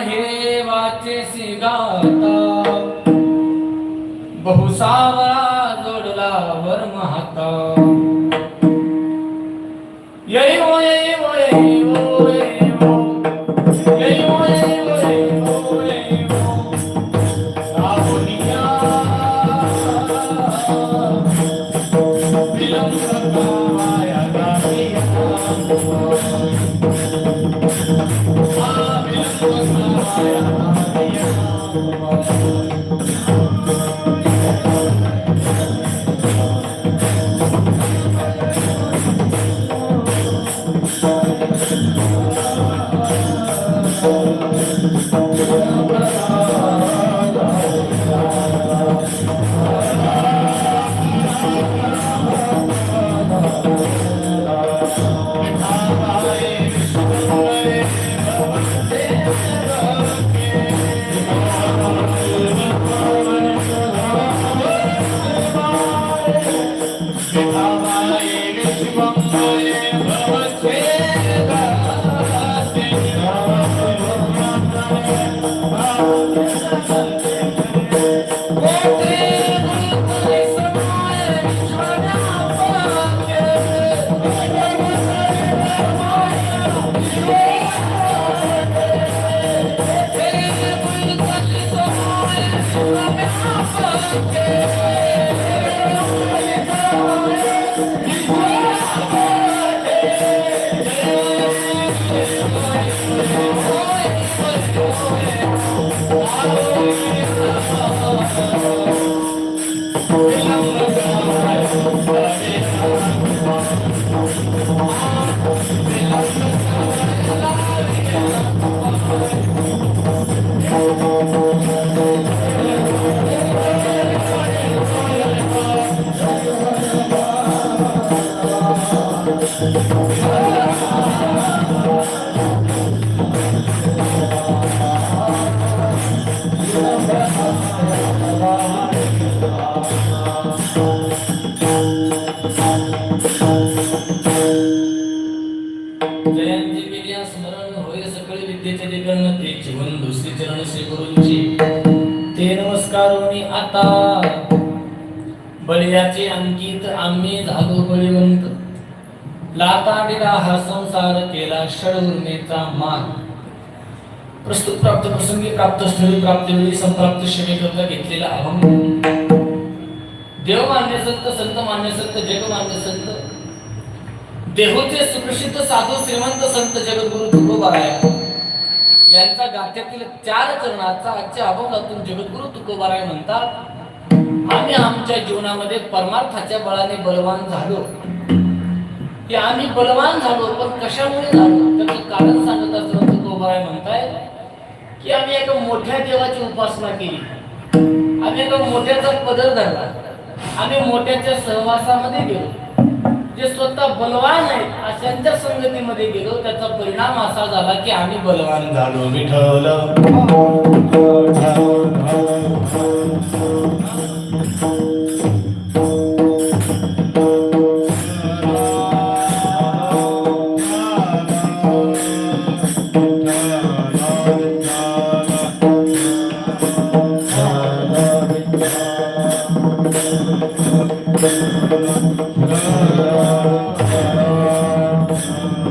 हे वाचे गाता बहुसावळा जोडला वर महाता. येई ओ येई येई Thank you. Thank you. घेऊन दुसरी चरण श्री गुरुंची ते नमस्कार मी आता. बळीयाचे अंकित आम्ही झालो बळीवंत लाता दिला हा संसार केला षडउर्मेचा मान. प्रस्तुत प्राप्त प्रसंगी प्राप्त स्थळी प्राप्त वेळी संप्राप्त क्षमेकरता घेतलेला अभंग. देव मान्य संत संत मान्य संत जग मान्य संत. देहोचे सुप्रसिद्ध साधू श्रीमंत संत जगद्गुरु आहे यांचा गाठ्यातील चार चरणाचा आजच्या अभंगातून जगद्गुरु तुकोबाराय म्हणतात आम्ही आमच्या जीवनामध्ये परमार्थाच्या बळाने बलवान झालो. की आम्ही बलवान झालो पण कशामुळे झालो? त्याचं कारण सांगत असताना तुकोबाराय म्हणताय की आम्ही एका मोठ्या देवाची उपासना केली. आम्ही एका मोठ्याचा पदर धरला. आम्ही मोठ्याच्या सहवासामध्ये गेलो. जे स्वतः बलवान आहेत अशांच्या संगतीमध्ये गेलो त्याचा परिणाम असा झाला की आम्ही बलवान झालो विठवलं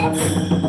Thank you.